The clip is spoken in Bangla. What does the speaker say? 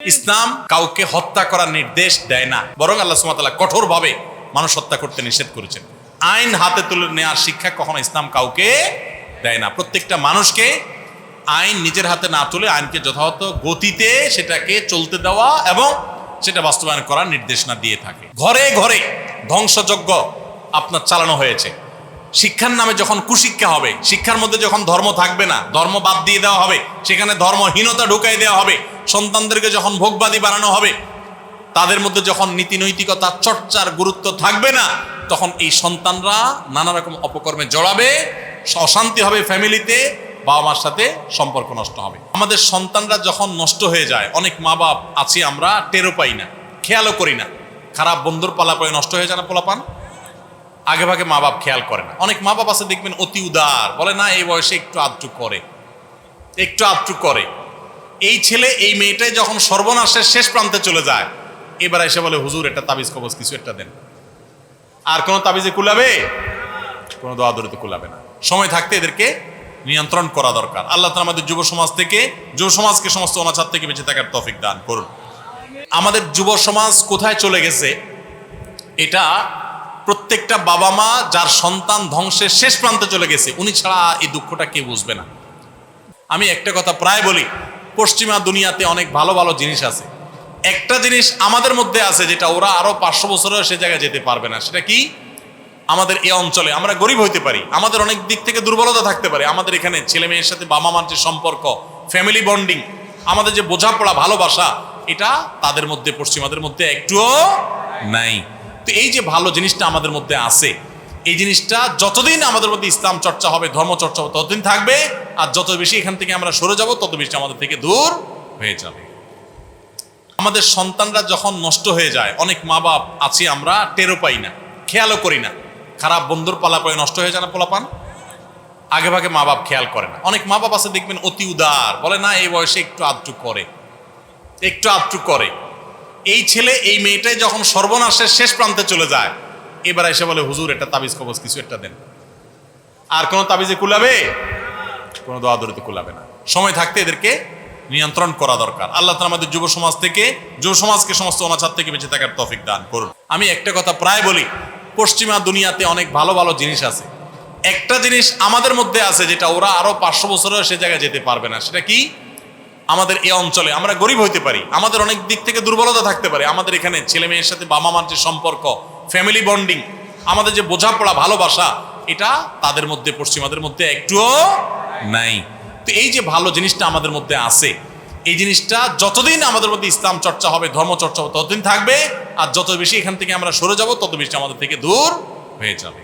ইসলাম কাউকে হত্যা করার নির্দেশ দেয় না, বরং আল্লাহ সুমাতাল্লাহ কঠোরভাবে মানুষ হত্যা করতে নিষেধ করেছেন। আইন হাতে তুলে নেওয়ার শিক্ষা কখনো ইসলাম কাউকে দেয় না। প্রত্যেকটা মানুষকে আইন নিজের হাতে না তুলে আইনকে যথাযথ গতিতে সেটাকে চলতে দেওয়া এবং সেটা বাস্তবায়ন করার নির্দেশনা দিয়ে থাকে। ঘরে ঘরে ধ্বংসযজ্ঞ আপনার চালানো হয়েছে। শিক্ষার নামে যখন কুশিক্ষা হবে, শিক্ষার মধ্যে যখন ধর্ম থাকবে না, ধর্ম বাদ দিয়ে দেওয়া হবে, সেখানে ধর্মহীনতা ঢুকাই দেওয়া হবে, সন্তানদেরকে যখন ভোগবাদী বানানো হবে, তাদের মধ্যে যখন নীতি নৈতিকতা চর্চার গুরুত্ব থাকবে না, তখন এই সন্তানরা নানা রকম অপকর্মে জড়াবে, অশান্তি হবে ফ্যামিলিতে বাবা মার সাথে সম্পর্ক নষ্ট হবে। আমাদের সন্তানরা যখন নষ্ট হয়ে যায়, অনেক মা বাপ আছি আমরা টেরো পাই না, খেয়ালও করি না। খারাপ বন্ধুর পালা নষ্ট হয়ে যায় না পোলাপান? আগে ভাগে মা বাপ খেয়াল করে না। অনেক মা বাপ আছে, দেখবেন অতি উদার। বলে, না, এই বয়সে একটু আধটু করে। একটু আধটু করে। এই ছেলে, এই মেয়েটাই যখন সর্বনাশের শেষ প্রান্তে চলে যায়, এবার এসে বলে, হুজুর, একটা তাবিজ কবজ কিছু একটা দেন। আর কোনো তাবিজে কুলাবে? কোনো দোয়া দরিতে কুলাবে না। সময় থাকতে এদেরকে নিয়ন্ত্রণ করা দরকার। আল্লাহ তালা আমাদের যুব সমাজ থেকে, যুব সমাজকে সমস্ত অনাচার থেকে বেঁচে থাকার তফিক দান করুন। আমাদের যুব সমাজ কোথায় চলে গেছে, এটা প্রত্যেকটা বাবা মা যার সন্তান ধ্বংসের শেষ প্রান্তে চলে গেছে, উনি ছাড়া এই দুঃখটা কেউ বুঝবে না। আমি একটা কথা প্রায় বলি, পশ্চিমা দুনিয়াতে অনেক ভালো ভালো জিনিস আছে। একটা জিনিস আমাদের মধ্যে আছে যেটা ওরা আরও পাঁচশো বছরেও সে জায়গায় যেতে পারবে না, সেটা কি? আমাদের এই অঞ্চলে, আমরা গরিব হইতে পারি, আমাদের অনেক দিক থেকে দুর্বলতা থাকতে পারে, আমাদের এখানে ছেলে মেয়ের সাথে বাবা মার যে সম্পর্ক ফ্যামিলি বন্ডিং আমাদের যে বোঝাপড়া, ভালোবাসা, এটা তাদের মধ্যে, পশ্চিমাদের মধ্যে একটুও নাই। তো এই যে ভালো জিনিসটা আমাদের মধ্যে আছে, এই জিনিসটা যতদিন আমাদের মধ্যে ইসলাম চর্চা হবে, ধর্ম চর্চা হবে, ততদিন থাকবে। আর যত বেশি এখান থেকে আমরা সরে যাব, তত বেশি আমাদের থেকে দূর হয়ে যাবে। আমাদের সন্তানরা যখন নষ্ট হয়ে যায়, অনেক মা বাপ আছি আমরা টেরো পাই না, খেয়ালও করি না। খারাপ বন্ধুর পালা পরে নষ্ট হয়ে যায় না পোলাপান? আগে ভাগে মা বাপ খেয়াল করে না। অনেক মা বাপ আছে, দেখবেন অতি উদার, বলে না, এই বয়সে একটু আধটু করে। একটু আধটু করে। এই ছেলে, এই মেয়েটাই যখন সর্বনাশের শেষ প্রান্তে চলে যায়, এবার এসে বলে, হুজুর, একটা তাবিজ কবজ কিছু একটা দেন। আর কোনো তাবিজে কুলাবে? কোনো দোয়া দরিতে কুলাবে না। সময় থাকতে এদেরকে নিয়ন্ত্রণ করা দরকার। আল্লাহ তালা আমাদের যুব সমাজ থেকে, যুব সমাজকে সমস্ত অনাচার থেকে বেঁচে থাকার তফিক দান করুন। আমি একটা কথা প্রায় বলি, পশ্চিমা দুনিয়াতে অনেক ভালো ভালো জিনিস আছে। একটা জিনিস আমাদের মধ্যে আছে, যেটা ওরা আরও পাঁচশো বছরেও সে জায়গায় যেতে পারবে না। সেটা কি? আমাদের এই অঞ্চলে আমরা গরিব হইতে পারি, আমাদের অনেক দিক থেকে দুর্বলতা থাকতে পারে। আমাদের এখানে ছেলে মেয়ের সাথে বাবা মার যে সম্পর্ক ফ্যামিলি বন্ডিং আমাদের যে বোঝাপড়া, ভালোবাসা, এটা তাদের মধ্যে, পশ্চিমাদের মধ্যে একটুও নাই। তো এই যে ভালো জিনিসটা আমাদের মধ্যে আছে, এই জিনিসটা যতদিন আমাদের মধ্যে ইসলাম চর্চা হবে, ধর্ম চর্চা হবে, ততদিন থাকবে, আর যত বেশি এখান থেকে আমরা সরে যাব, তত বেশি আমাদের থেকে দূর হয়ে যাবে।